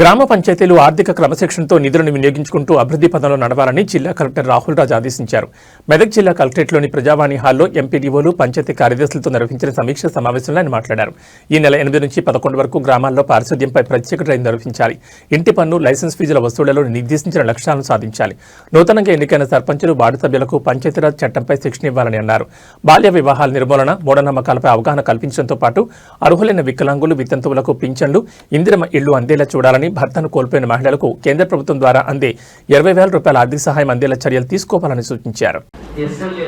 గ్రామ పంచాయతీలు ఆర్థిక క్రమశిక్షణతో నిధులను వినియోగించుకుంటూ అభివృద్ధి పదంలో నడవాలని జిల్లా కలెక్టర్ రాహుల్ రాజ్ ఆదేశించారు. మెదక్ జిల్లా కలెక్టరేట్లోని ప్రజావాణి హాల్లో ఎంపీడీఓలు పంచాయతీ కార్యదర్శులతో నిర్వహించిన సమీక్ష సమావేశంలో ఆయన మాట్లాడారు. ఈ నెల ఎనిమిది నుంచి పదకొండు వరకు గ్రామాల్లో పారిశుద్ధ్యంపై ప్రత్యేక డ్రైవ్ నిర్వహించాలి. ఇంటి పన్ను లైసెన్స్ ఫీజుల వసూళ్ళలో నిర్దేశించిన లక్ష్యాలను సాధించాలి. నూతనంగా ఎన్నికైన సర్పంచులు వార్డు సభ్యులకు పంచాయతీరాజ్ చట్టంపై శిక్షణ ఇవ్వాలని అన్నారు. బాల్య వివాహాల నిర్మూలన మూఢనమ్మకాలపై అవగాహన కల్పించడంతో పాటు అర్హులైన వికలాంగులు వితంతువులకు పింఛన్లు ఇందిరమ ఇళ్ళు అందేలా చూడాలని భర్తను కోల్పోయిన మహిళలకు కేంద్ర ప్రభుత్వం ద్వారా అందే ఇరవై వేల రూపాయల ఆర్థిక సహాయం అందేలా చర్యలు తీసుకోవాలని సూచించారు. ఎస్ఎల్ఏ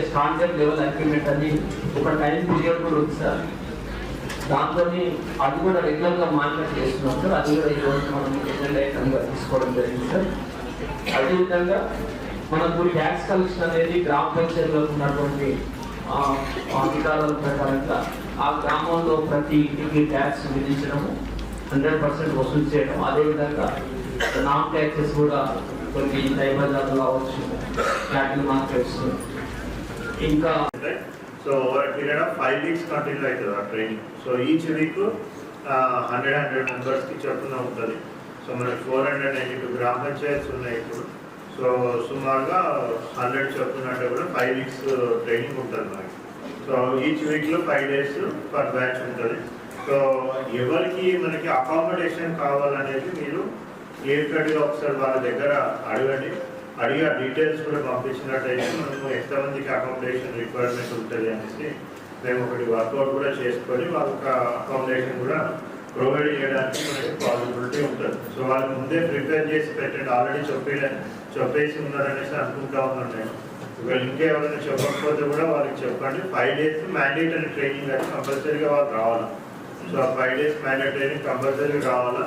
అది కూడా మానిటర్ చేస్తున్నాం సార్. అది కూడా మనం ఎజెండా ఐటమ్గా తీసుకోవడం జరిగింది సార్. అదేవిధంగా మనకు ట్యాక్స్ కలెక్షన్ అనేది గ్రామ పంచాయతీలో ఉన్నటువంటి అధికారాల ప్రకారంగా ఆ గ్రామంలో ప్రతి ఇంటికి ట్యాక్స్ విధించడము హండ్రెడ్ పర్సెంట్ వసూలు చేయడం. అదేవిధంగా నాన్ ట్యాక్సెస్ కూడా కొన్ని దైవజాలు కావచ్చు క్యాపిటల్ మార్కెట్స్. ఇంకా so So over a period of five అవుతుంది ఆ training so each week hundred hundred మెంబర్స్కి చొప్పున ఉంటుంది. సో మనకి ఫోర్ హండ్రెడ్ నైంటీ టూ గ్రామ పంచాయత్స్ ఉన్నాయి ఇప్పుడు. సో సుమారుగా హండ్రెడ్ చొప్పున అంటే కూడా ఫైవ్ వీక్స్ ట్రైనింగ్ ఉంటుంది మనకి. సో ఈచ్ వీక్లో ఫైవ్ డేస్ పర్ బ్యాచ్ ఉంటుంది. సో ఎవరికి మనకి అకామిడేషన్ కావాలనేది మీరు క్లియర్ ఒకసారి వాళ్ళ దగ్గర అడగండి. అడిగి ఆ డీటెయిల్స్ కూడా పంపించినట్టయితే మనము ఎంతమందికి అకామిడేషన్ రిక్వైర్మెంట్ ఉంటుంది అనేసి మేము ఒకటి వర్కౌట్ కూడా చేసుకొని వాళ్ళకి అకామిడేషన్ కూడా ప్రొవైడ్ చేయడానికి మనకి పాసిబిలిటీ ఉంటుంది. సో వాళ్ళు ముందే ప్రిపేర్ చేసి పెట్టండి. ఆల్రెడీ చెప్పే చెప్పేసి ఉన్నారనేసి అనుకుంటా ఉన్నాను నేను. ఒకవేళ ఇంకెవరైనా చెప్పకపోతే కూడా వాళ్ళకి చెప్పండి. ఫైవ్ డేస్ మ్యాండేటరీ ట్రైనింగ్ అయితే కంపల్సరీగా వాళ్ళు రావాలి. సో ఆ ఫైవ్ డేస్ మ్యాండేటరీ కంపల్సరీ కావాలా?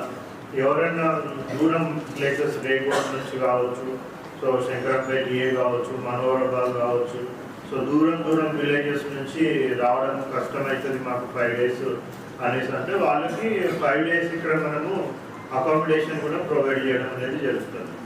ఎవరైనా దూరం ప్లేసెస్ రేగోడ్ నుంచి కావచ్చు. సో శంకరంపేట ఏ కావచ్చు మనోహరాబాద్ కావచ్చు. సో దూరం దూరం విలేజెస్ నుంచి రావడం కష్టమవుతుంది మాకు ఫైవ్ డేస్ అనేసి అంటే వాళ్ళకి ఫైవ్ డేస్ ఇక్కడ మనము అకామిడేషన్ కూడా ప్రొవైడ్ చేయడం అనేది జరుగుతుంది.